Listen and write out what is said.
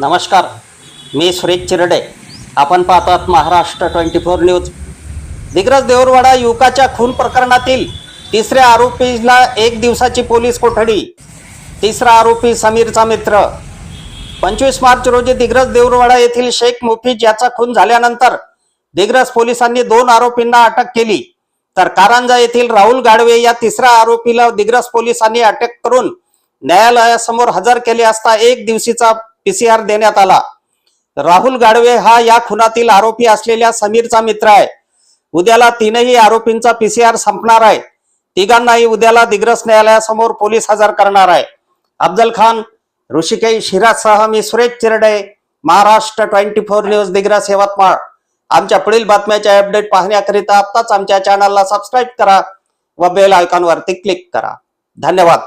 नमस्कार मी सुरेश चिरडे. आपण पाहतात Maharashtra twenty four news. Digras Deurwada युवकाच्या खून प्रकरणातील तिसऱ्या आरोपीला एक दिवसाची पोलीस कोठडी. तिसरा आरोपी समीरचा मित्र. पंचवीस मार्च रोजी दिग्रज देऊरवाडा येथील शेख मुफीज याचा खून झाल्यानंतर दिग्रज पोलिसांनी दोन आरोपींना अटक केली. तर कारंजा येथील राहुल गाडवे या तिसऱ्या आरोपीला दिग्रज पोलिसांनी अटक करून न्यायालयासमोर हजर केले असता एक दिवशीचा पीसीआर देण्यात आला. राहुल गाडवे हा या खुनातील आरोपी असलेल्या समीरचा मित्र आहे. उद्याला तीनही आरोपींचा पीसीआर संपणार आहे. तिघांनाही उद्याला दिग्रस न्यायालयासमोर पोलीस हजर करणार आहे. अफजल खान ऋषिकेश शिराजसह मी Suresh Chirde Maharashtra twenty four news Digras Yavatmal आमच्या पुढील बातम्याच्या अपडेट पाहण्याकरिता आत्ताच आमच्या चॅनलला सबस्क्राईब करा व बेल आयकॉनवरती क्लिक करा. धन्यवाद.